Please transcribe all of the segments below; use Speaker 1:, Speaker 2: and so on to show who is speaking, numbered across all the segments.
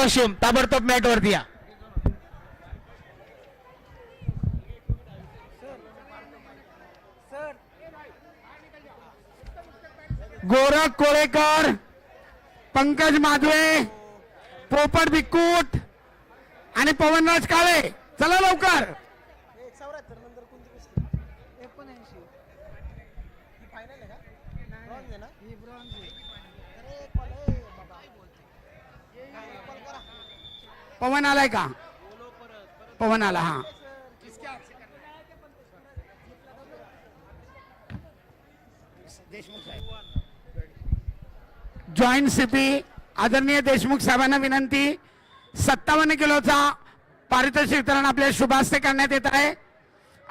Speaker 1: Costume ताबडतोब mat वरती या.
Speaker 2: गोरख कोळेकर पंकज माधवे पोपट बिक्कूट आणि पवनराज काळे. चला लवकर. पवन आलाय का? पवन आला हा. जॉईंट सीपी आदरणीय देशमुख साहेबांना विनंती सत्तावन्न किलोचा पारितोषिक वितरण आपल्या शुभास्ते करण्यात येत आहे.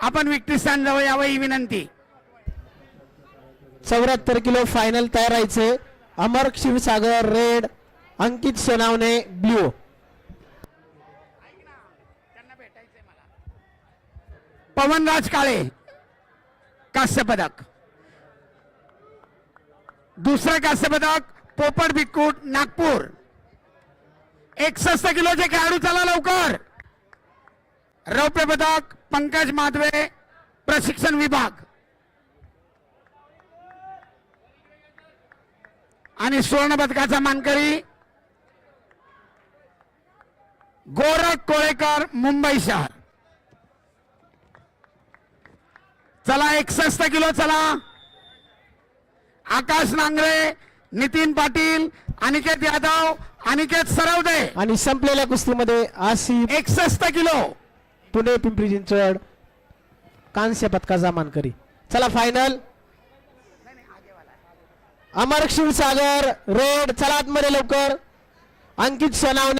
Speaker 2: आपण विक्टीस्थान जवळ यावं ही विनंती.
Speaker 3: चौऱ्याहत्तर किलो फायनल तयार राहायचे. Amar Kshirsagar red Ankit Sonawane blue.
Speaker 2: Pavanraj Kale कांस्य पदक दुसरं कांस्य पदक पोपट बिक्कूट नागपूर. एकसष्ट किलोचे खेळाडू चला लवकर. रौप्य पदक पंकज माधवे प्रशिक्षण विभाग. आणि सुवर्ण पदकाचा मानकरी गोरख कोळेकर मुंबई शहर. चला एकसष्ट किलो चला. आकाश नांगरे नितीन पाटील अनिकेत यादव अनिकेत सरवदे.
Speaker 3: आणि संपलेल्या कुस्तीमध्ये आसिफ.
Speaker 2: एकसष्ट किलो.
Speaker 3: पुणे पिंपरी चिंचवड कांस्य पदकाचा मानकरी चला फायनल अमर क्षीरसागर रेड चला आतमध्ये लवकर. अंकित सोनावणे.